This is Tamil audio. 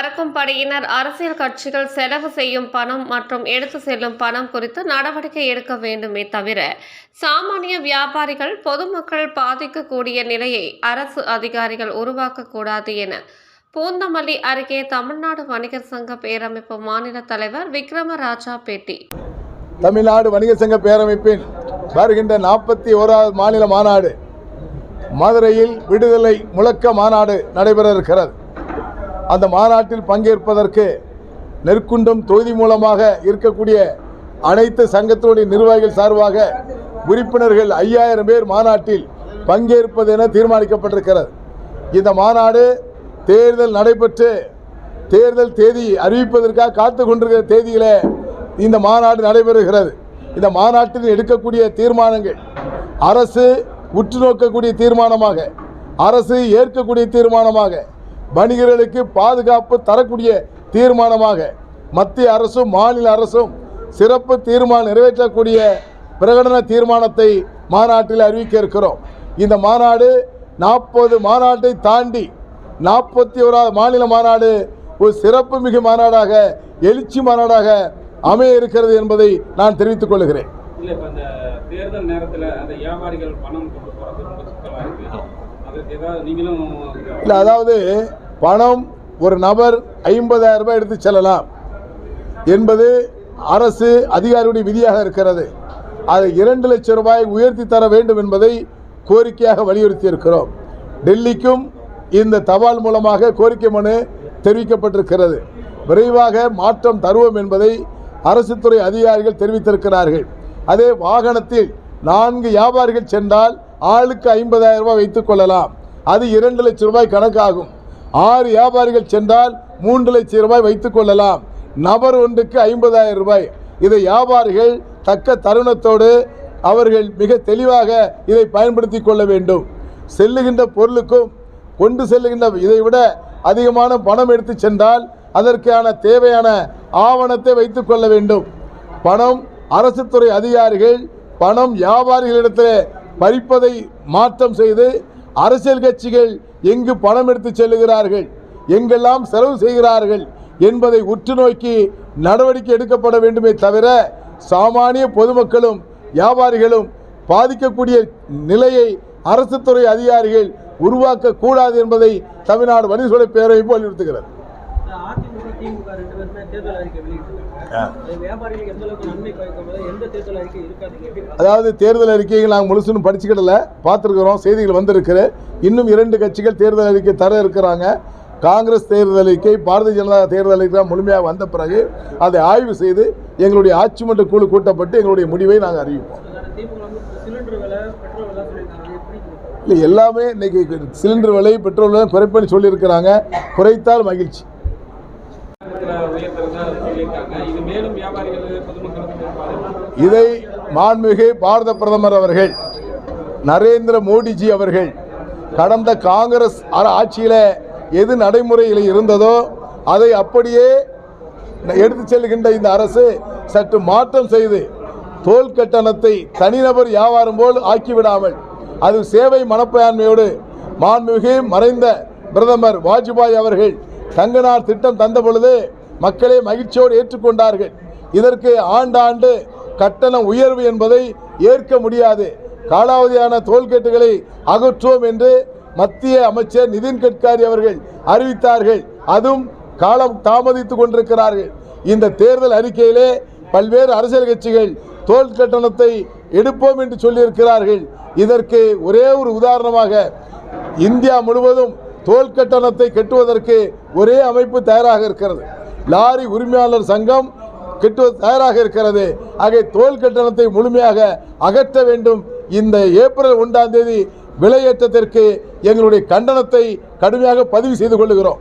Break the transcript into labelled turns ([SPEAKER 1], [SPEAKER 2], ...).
[SPEAKER 1] பறக்கும் படையினர் அரசியல் கட்சிகள் செலவு செய்யும் பணம் மற்றும் எடுத்து செல்லும் பணம் குறித்து நடவடிக்கை எடுக்க வேண்டுமே தவிர சாமானிய வியாபாரிகள் பொதுமக்கள் பாதிக்கக்கூடிய நிலையை அரசு அதிகாரிகள் உருவாக்கக்கூடாது என பூந்தமல்லி அருகே தமிழ்நாடு வணிகர் சங்க பேரமைப்பு மாநில தலைவர் விக்ரமராஜா பேட்டி
[SPEAKER 2] தமிழ்நாடு வணிக சங்க பேரமைப்பின் வருகின்ற நாற்பத்தி ஓராவது மாநில மாநாடு மதுரையில் விடுதலை முழக்க மாநாடு நடைபெற இருக்கிறது. அந்த மாநாட்டில் பங்கேற்பதற்கு நெற்குண்டம் தொகுதி மூலமாக இருக்கக்கூடிய அனைத்து சங்கத்தினுடைய நிர்வாகிகள் சார்பாக உறுப்பினர்கள் ஐயாயிரம் பேர் மாநாட்டில் பங்கேற்பது என தீர்மானிக்கப்பட்டிருக்கிறது. இந்த மாநாடு தேர்தல் நடைபெற்று தேர்தல் தேதி அறிவிப்பதற்காக காத்து கொண்டிருக்கிற தேதியிலே இந்த மாநாடு நடைபெறுகிறது. இந்த மாநாட்டில் எடுக்கக்கூடிய தீர்மானங்கள் அரசு உற்று நோக்கக்கூடிய தீர்மானமாக அரசு ஏற்கக்கூடிய தீர்மானமாக வணிகர்களுக்கு பாதுகாப்பு தரக்கூடிய தீர்மானமாக மத்திய அரசும் மாநில அரசும் சிறப்பு தீர்மானம் நிறைவேற்றக்கூடிய பிரகடன தீர்மானத்தை மாநாட்டில் அறிவிக்க இருக்கிறோம். இந்த மாநாடு நாற்பது மாநாட்டை தாண்டி நாற்பத்தி ஓராவது மாநில மாநாடு ஒரு சிறப்பு மிகு மாநாடாக எழுச்சி மாநாடாக அமைய இருக்கிறது என்பதை நான் தெரிவித்துக் கொள்கிறேன்.
[SPEAKER 3] தேர்தல் அந்த வியாபாரிகள் பணம் கொண்டு ரொம்ப
[SPEAKER 2] இல்லை அதாவது பணம் ஒரு நபர் ஐம்பதாயிரம் ரூபாய் எடுத்து செல்லலாம் என்பது அரசு அதிகாரியுடைய விதியாக இருக்கிறது. அதை இரண்டு லட்சம் ரூபாய் உயர்த்தி தர வேண்டும் என்பதை கோரிக்கையாக வலியுறுத்தி இருக்கிறோம். டெல்லிக்கும் இந்த தபால் மூலமாக கோரிக்கை மனு தெரிவிக்கப்பட்டிருக்கிறது. விரைவாக மாற்றம் தருவோம் என்பதை அரசு துறை அதிகாரிகள் தெரிவித்திருக்கிறார்கள். அதே வாகனத்தில் நான்கு வியாபாரிகள் சென்றால் ஆளுக்கு ஐம்பதாயிரம் ரூபாய் வைத்துக் கொள்ளலாம். அது இரண்டு லட்சம் ரூபாய் கணக்காகும். ஆறு வியாபாரிகள் சென்றால் மூன்று லட்சம் ரூபாய் வைத்துக் கொள்ளலாம். நபர் ஒன்றுக்கு ஐம்பதாயிரம் ரூபாய். இதை வியாபாரிகள் தக்க தருணத்தோடு அவர்கள் மிக தெளிவாக இதை பயன்படுத்தி கொள்ள வேண்டும். செல்லுகின்ற பொருளுக்கும் கொண்டு செல்லுகின்ற இதை விட அதிகமான பணம் எடுத்து சென்றால் அதற்கான தேவையான ஆவணத்தை வைத்துக் கொள்ள வேண்டும். பணம் அரசு துறை அதிகாரிகள் பணம் வியாபாரிகளிடத்தில் பறிப்பதை மாற்றம் செய்து அரசியல் கட்சிகள் எங்கு பணம் எடுத்து செல்லுகிறார்கள் எங்கெல்லாம் செலவு செய்கிறார்கள் என்பதை உற்று நோக்கி நடவடிக்கை எடுக்கப்பட வேண்டுமே தவிர சாமானிய பொதுமக்களும் வியாபாரிகளும் பாதிக்கக்கூடிய நிலையை அரசு துறை அதிகாரிகள் உருவாக்கக்கூடாது என்பதை தமிழ்நாடு வணிகத்துறை பேரவைப்பு வலியுறுத்துகிறது.
[SPEAKER 4] திமுக ரெண்டு பேருமே தேர்தல் அறிக்கை வெளியிட்டிருக்காங்க. வியாபாரிகளுக்கு எந்த அளவுக்கு நன்மை பயக்கும் எந்த தேர்தல் அறிக்கை இருக்காதுங்க?
[SPEAKER 2] அதாவது தேர்தல் அறிக்கைகள் நாங்கள் முழுசுன்னு படிச்சுக்கிடல பார்த்துருக்குறோம் செய்திகள் வந்திருக்குது. இன்னும் இரண்டு கட்சிகள் தேர்தல் அறிக்கை தர இருக்கிறாங்க. காங்கிரஸ் தேர்தல் அறிக்கை பாரதிய ஜனதா தேர்தல் அறிக்கை முழுமையாக வந்த பிறகு அதை ஆய்வு செய்து எங்களுடைய ஆட்சி மன்ற குழு கூட்டப்பட்டு எங்களுடைய முடிவை நாங்கள் அறிவிப்போம்? இல்லை எல்லாமே இன்னைக்கு சிலிண்டர் விலை பெட்ரோல் விலை குறைப்பேன்னு சொல்லியிருக்கிறாங்க. குறைத்தால் மகிழ்ச்சி.
[SPEAKER 3] இதை
[SPEAKER 2] மாண்புமிகு பாரத பிரதமர் அவர்கள் நரேந்திர மோடிஜி அவர்கள் கடந்த காங்கிரஸ் ஆட்சியில் எது நடைமுறையில் இருந்ததோ அதை அப்படியே எடுத்து செல்கின்ற இந்த அரசு சற்று மாற்றம் செய்து தோல் கட்டணத்தை தனிநபர் வியாபாரம் போல் ஆக்கிவிடாமல் அது சேவை மனப்பான்மையோடு மாண்புமிகு மறைந்த பிரதமர் வாஜ்பாய் அவர்கள் தங்கனார் திட்டம் தந்த பொழுது மக்களே மகிழ்ச்சியோடு ஏற்றுக்கொண்டார்கள். இதற்கு ஆண்டாண்டு கட்டண உயர்வு என்பதை ஏற்க முடியாது. காலாவதியான தோல்கேட்டுகளை அகற்றுவோம் என்று மத்திய அமைச்சர் நிதின் கட்காரி அவர்கள் அறிவித்தார்கள். அதுவும் காலம் தாமதித்துக் கொண்டிருக்கிறார்கள். இந்த தேர்தல் அறிக்கையிலே பல்வேறு அரசியல் கட்சிகள் தோல் கட்டணத்தை எடுப்போம் என்று சொல்லியிருக்கிறார்கள். இதற்கு ஒரே ஒரு உதாரணமாக இந்தியா முழுவதும் தோல் கட்டணத்தை கட்டுவதற்கு ஒரே அமைப்பு தயாராக இருக்கிறது. லாரி உரிமையாளர் சங்கம் கட்டுவ தயாராக இருக்கிறது. ஆகிய தோல் கட்டணத்தை முழுமையாக அகற்ற வேண்டும். இந்த ஏப்ரல் ஒன்றாம் தேதி விலையேற்றத்திற்கு எங்களுடைய கண்டனத்தை கடுமையாக பதிவு செய்து கொள்ளுகிறோம்.